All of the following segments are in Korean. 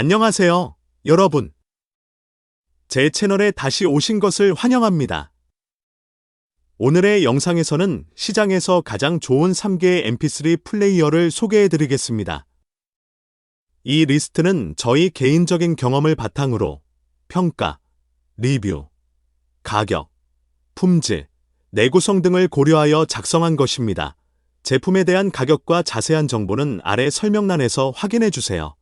안녕하세요, 여러분. 제 채널에 다시 오신 것을 환영합니다. 오늘의 영상에서는 시장에서 가장 좋은 3개의 MP3 플레이어를 소개해 드리겠습니다. 이 리스트는 저희 개인적인 경험을 바탕으로 평가, 리뷰, 가격, 품질, 내구성 등을 고려하여 작성한 것입니다. 제품에 대한 가격과 자세한 정보는 아래 설명란에서 확인해 주세요.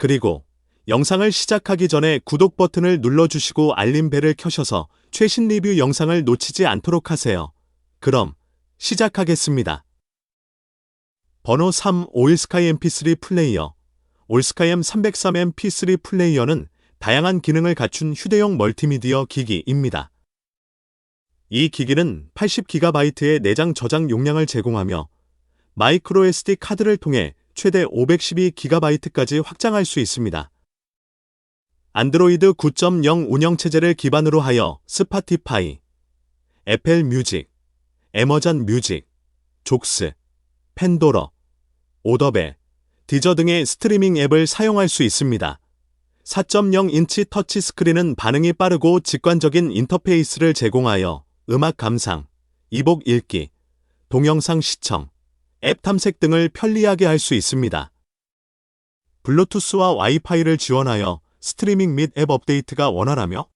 그리고 영상을 시작하기 전에 구독 버튼을 눌러주시고 알림벨을 켜셔서 최신 리뷰 영상을 놓치지 않도록 하세요. 그럼 시작하겠습니다. 번호 3 오일스카이 MP3 플레이어 올스카이 M303 MP3 플레이어는 다양한 기능을 갖춘 휴대용 멀티미디어 기기입니다. 이 기기는 80GB의 내장 저장 용량을 제공하며 마이크로 SD 카드를 통해 최대 512GB까지 확장할 수 있습니다. 안드로이드 9.0 운영체제를 기반으로 하여 스파티파이, 애플 뮤직, 에머전 뮤직, 족스, 팬도러, 오더벨, 디저 등의 스트리밍 앱을 사용할 수 있습니다. 4.0인치 터치 스크린은 반응이 빠르고 직관적인 인터페이스를 제공하여 음악 감상, 이복 읽기, 동영상 시청, 앱 탐색 등을 편리하게 할 수 있습니다. 블루투스와 와이파이를 지원하여 스트리밍 및 앱 업데이트가 원활하며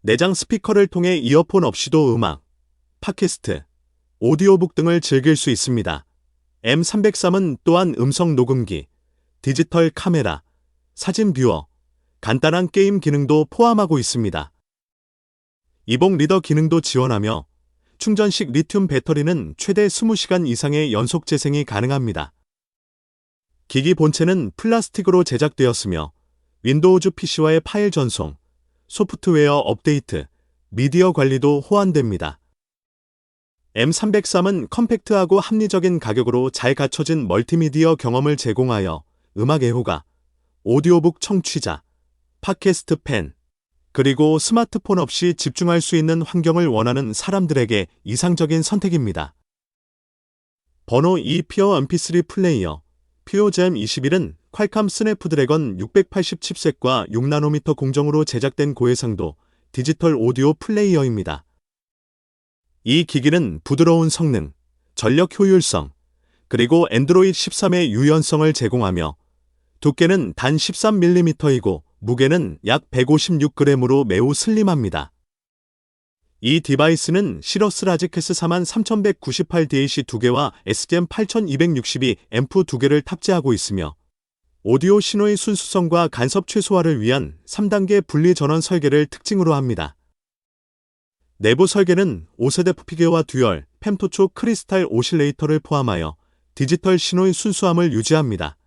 내장 스피커를 통해 이어폰 없이도 음악, 팟캐스트, 오디오북 등을 즐길 수 있습니다. M303은 또한 음성 녹음기, 디지털 카메라, 사진 뷰어, 간단한 게임 기능도 포함하고 있습니다. 이봉 리더 기능도 지원하며 충전식 리튬 배터리는 최대 20시간 이상의 연속 재생이 가능합니다. 기기 본체는 플라스틱으로 제작되었으며 윈도우즈 PC와의 파일 전송, 소프트웨어 업데이트, 미디어 관리도 호환됩니다. M303은 컴팩트하고 합리적인 가격으로 잘 갖춰진 멀티미디어 경험을 제공하여 음악 애호가, 오디오북 청취자, 팟캐스트 팬, 그리고 스마트폰 없이 집중할 수 있는 환경을 원하는 사람들에게 이상적인 선택입니다. 번호 2 피어 MP3 플레이어 피오잼 21은 퀄컴 스냅프드래건 680 칩셋과 6나노미터 공정으로 제작된 고해상도 디지털 오디오 플레이어입니다. 이 기기는 부드러운 성능, 전력 효율성, 그리고 엔드로이드 13의 유연성을 제공하며 두께는 단 13mm이고 무게는 약 156g으로 매우 슬림합니다. 이 디바이스는 시러스 라지캐스 43198DAC 2개와 SGM 8262 앰프 2개를 탑재하고 있으며 오디오 신호의 순수성과 간섭 최소화를 위한 3단계 분리 전원 설계를 특징으로 합니다. 내부 설계는 5세대 푸피게와 듀얼, 펜토초 크리스탈 오실레이터를 포함하여 디지털 신호의 순수함을 유지합니다.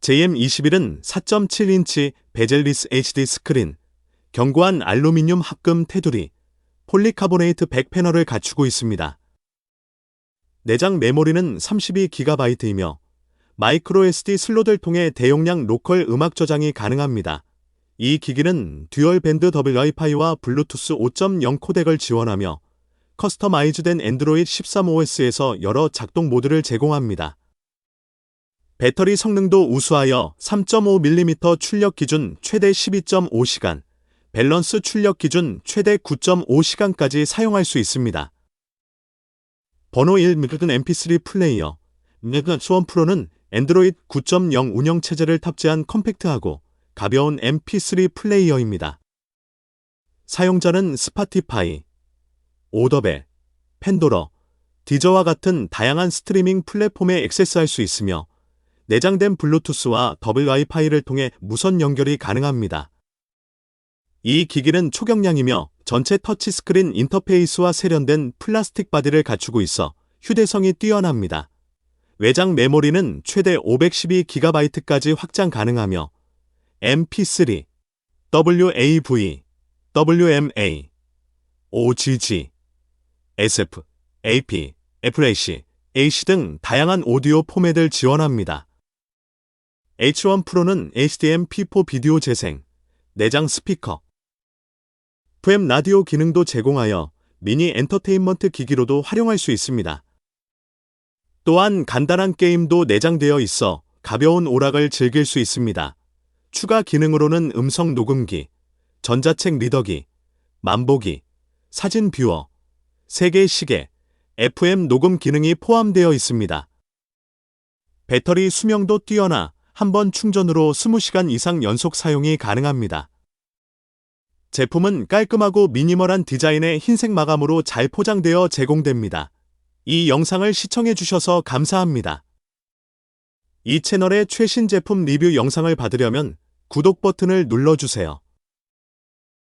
JM21은 4.7인치 베젤리스 HD 스크린, 견고한 알루미늄 합금 테두리, 폴리카보네이트 백 패널을 갖추고 있습니다. 내장 메모리는 32GB이며 마이크로 SD 슬롯을 통해 대용량 로컬 음악 저장이 가능합니다. 이 기기는 듀얼 밴드 더블 와이파이와 블루투스 5.0 코덱을 지원하며 커스터마이즈된 엔드로이드 13OS에서 여러 작동 모드를 제공합니다. 배터리 성능도 우수하여 3.5mm 출력 기준 최대 12.5시간, 밸런스 출력 기준 최대 9.5시간까지 사용할 수 있습니다. 번호 1 미그든 MP3 플레이어 미그든 수원 프로는 엔드로이드 9.0 운영 체제를 탑재한 컴팩트하고 가벼운 MP3 플레이어입니다. 사용자는 스파티파이, 오더벨, 팬도러, 디저와 같은 다양한 스트리밍 플랫폼에 액세스할 수 있으며 내장된 블루투스와 더블 와이파이를 통해 무선 연결이 가능합니다. 이 기기는 초경량이며 전체 터치스크린 인터페이스와 세련된 플라스틱 바디를 갖추고 있어 휴대성이 뛰어납니다. 외장 메모리는 최대 512GB까지 확장 가능하며 MP3, WAV, WMA, OGG, SF, AP, FLAC, AC 등 다양한 오디오 포맷을 지원합니다. H1 프로는 HDM P4 비디오 재생, 내장 스피커, FM 라디오 기능도 제공하여 미니 엔터테인먼트 기기로도 활용할 수 있습니다. 또한 간단한 게임도 내장되어 있어 가벼운 오락을 즐길 수 있습니다. 추가 기능으로는 음성 녹음기, 전자책 리더기, 만보기, 사진 뷰어, 세계 시계, FM 녹음 기능이 포함되어 있습니다. 배터리 수명도 뛰어나 한 번 충전으로 20시간 이상 연속 사용이 가능합니다. 제품은 깔끔하고 미니멀한 디자인의 흰색 마감으로 잘 포장되어 제공됩니다. 이 영상을 시청해 주셔서 감사합니다. 이 채널의 최신 제품 리뷰 영상을 받으려면 구독 버튼을 눌러주세요.